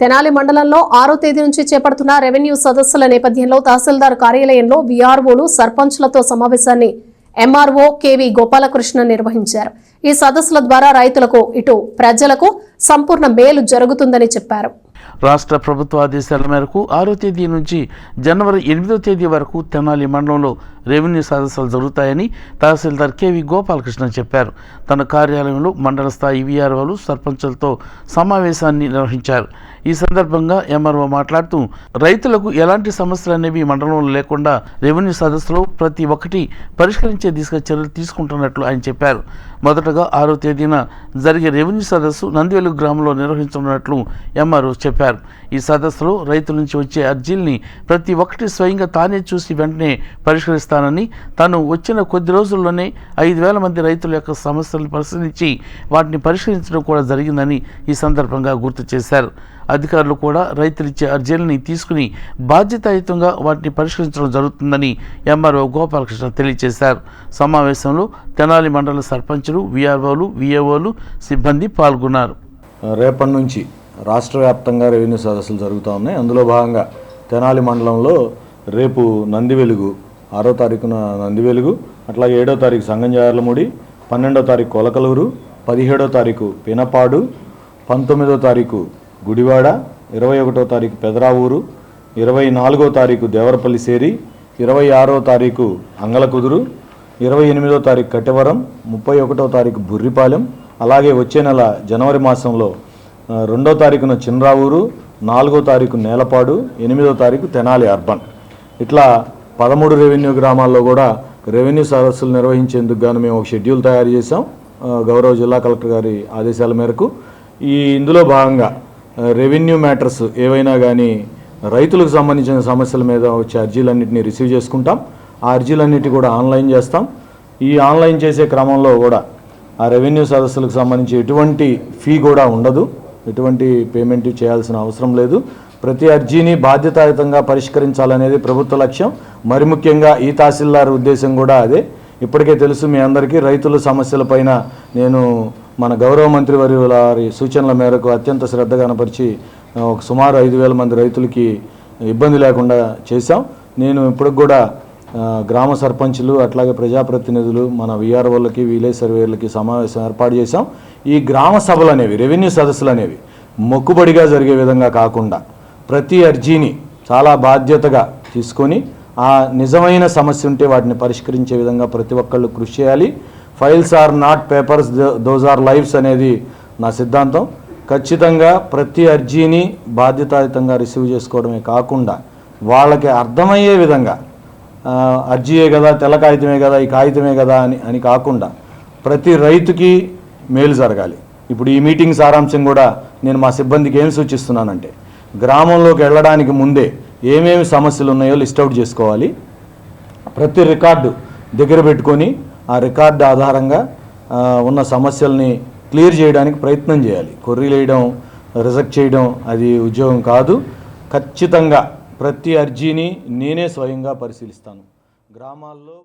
తెనాలి మండలంలో ఆరో తేదీ నుంచి చేపడుతున్న రెవెన్యూ సదస్సుల నేపథ్యంలో తహసీల్దార్ కార్యాలయంలో వీఆర్ఓలు సర్పంచ్లతో సమావేశాన్ని ఎంఆర్ఓ కేవీ గోపాలకృష్ణ నిర్వహించారు. ఈ సదస్సుల ద్వారా రైతులకు ఇటు ప్రజలకు సంపూర్ణ మేలు జరుగుతుందని చెప్పారు. రాష్ట్ర ప్రభుత్వ ఆదేశాల మేరకు ఆరో తేదీ నుంచి జనవరి ఎనిమిదో తేదీ వరకు తెనాలి మండలంలో రెవెన్యూ సదస్సులు జరుగుతాయని తహసీల్దార్ కెవి గోపాలకృష్ణ చెప్పారు. తన కార్యాలయంలో మండల స్థాయి విఆర్ఓలు సర్పంచులతో సమావేశాన్ని నిర్వహించారు. ఈ సందర్భంగా ఎంఆర్ఓ మాట్లాడుతూ రైతులకు ఎలాంటి సమస్యలు అనేవి మండలంలో లేకుండా రెవెన్యూ సదస్సులో ప్రతి ఒక్కటి పరిష్కరించే దిశగా చర్యలు తీసుకుంటున్నట్లు ఆయన చెప్పారు. మొదటగా ఆరో తేదీన జరిగే రెవెన్యూ సదస్సు నందివెలుగు గ్రామంలో నిర్వహించనున్నట్లు ఎంఆర్ఓ చెప్పారు. ఈ సదస్సులో రైతుల నుంచి వచ్చే అర్జీల్ని ప్రతి ఒక్కటి స్వయంగా తానే చూసి వెంటనే పరిష్కరిస్తానని తాను వచ్చిన కొద్ది రోజుల్లోనే ఐదు వేల మంది రైతుల యొక్క సమస్యలను పరిశీలించి వాటిని పరిష్కరించడం కూడా జరిగిందని ఈ సందర్భంగా గుర్తు చేశారు. అధికారులు కూడా రైతులిచ్చే అర్జీలని తీసుకుని బాధ్యతాయుతంగా వాటిని పరిష్కరించడం జరుగుతుందని ఎంఆర్ఓ గోపాలకృష్ణ తెలియజేశారు. సమావేశంలో తెనాలి మండల సర్పంచ్ సర్పంచులు విఆర్ఓలు విఏఓలు సిబ్బంది పాల్గొన్నారు. రేపటి నుంచి రాష్ట్ర వ్యాప్తంగా రెవెన్యూ సదస్సులు జరుగుతూ ఉన్నాయి. అందులో భాగంగా తెనాలి మండలంలో రేపు నంది వెలుగు ఆరో తారీఖున నంది వెలుగు అట్లాగే ఏడో తారీఖు సంగంజార్లముడి పన్నెండో తారీఖు కొలకలూరు పదిహేడో తారీఖు పినపాడు పంతొమ్మిదో తారీఖు గుడివాడ ఇరవై ఒకటో తారీఖు పెదరావూరు ఇరవై నాలుగో తారీఖు దేవరపల్లి సేరి ఇరవై ఆరో తారీఖు అంగలకుదురు ఇరవై ఎనిమిదో తారీఖు కట్టెవరం ముప్పై ఒకటో తారీఖు బుర్రిపాలెం అలాగే వచ్చే నెల జనవరి మాసంలో రెండో తారీఖున చిన్రావూరు నాలుగో తారీఖు నేలపాడు ఎనిమిదో తారీఖు తెనాలి అర్బన్. ఇట్లా పదమూడు రెవెన్యూ గ్రామాల్లో కూడా రెవెన్యూ సదస్సులు నిర్వహించేందుకు గాను మేము ఒక షెడ్యూల్ తయారు చేసాం గౌరవ జిల్లా కలెక్టర్ గారి ఆదేశాల మేరకు. ఈ ఇందులో భాగంగా రెవెన్యూ మ్యాటర్స్ ఏవైనా కానీ రైతులకు సంబంధించిన సమస్యల మీద వచ్చే అర్జీలన్నింటినీ రిసీవ్ చేసుకుంటాం. ఆ అర్జీలన్నిటి కూడా ఆన్లైన్ చేస్తాం. ఈ ఆన్లైన్ చేసే క్రమంలో కూడా ఆ రెవెన్యూ సదస్సులకు సంబంధించి ఎటువంటి ఫీ కూడా ఉండదు. ఎటువంటి పేమెంట్ చేయాల్సిన అవసరం లేదు. ప్రతి అర్జీని బాధ్యతాయుతంగా పరిష్కరించాలనేది ప్రభుత్వ లక్ష్యం. మరి ముఖ్యంగా ఈ తహసీల్దార్ ఉద్దేశం కూడా అదే. ఇప్పటికే తెలుసు మీ అందరికీ రైతుల సమస్యలపైన నేను మన గౌరవ మంత్రి వారి వారి సూచనల మేరకు అత్యంత శ్రద్ధ కనపరిచి ఒక సుమారు ఐదు వేల మంది రైతులకి ఇబ్బంది లేకుండా చేశాం. నేను ఇప్పటికి కూడా గ్రామ సర్పంచులు అట్లాగే ప్రజాప్రతినిధులు మన విఆర్ఓలకి విలేజ్ సర్వేలకి సమావేశం ఏర్పాటు చేశాం. ఈ గ్రామ సభలు అనేవి రెవెన్యూ సదస్సులు అనేవి మొక్కుబడిగా జరిగే విధంగా కాకుండా ప్రతి అర్జీని చాలా బాధ్యతగా తీసుకొని ఆ నిజమైన సమస్య ఉంటే వాటిని పరిష్కరించే విధంగా ప్రతి ఒక్కళ్ళు కృషి చేయాలి. Files are not papers those are lives అనేది నా సిద్ధాంతం. ఖచ్చితంగా ప్రతి అర్జీని బాధ్యతాయుతంగా రిసీవ్ చేసుకోవడమే కాకుండా వాళ్ళకి అర్థమయ్యే విధంగా అర్జీయే కదా తెల్ల కాగితమే కదా ఈ కాగితమే కదా అని అని కాకుండా ప్రతి రైతుకి మేలు జరగాలి. ఇప్పుడు ఈ మీటింగ్ సారాంశం కూడా నేను మా సిబ్బందికి ఏం సూచిస్తున్నానంటే గ్రామంలోకి వెళ్ళడానికి ముందే ఏమేమి సమస్యలు ఉన్నాయో లిస్ట్ అవుట్ చేసుకోవాలి. ప్రతి రికార్డు దగ్గర పెట్టుకొని ఆ రికార్డు ఆధారంగా ఉన్న సమస్యల్ని క్లియర్ చేయడానికి ప్రయత్నం చేయాలి. కొర్రీలు వేయడం రిజెక్ట్ చేయడం అది ఉద్యోగం కాదు. ఖచ్చితంగా ప్రతి అర్జీని నేనే స్వయంగా పరిశీలిస్తాను. గ్రామాల్లో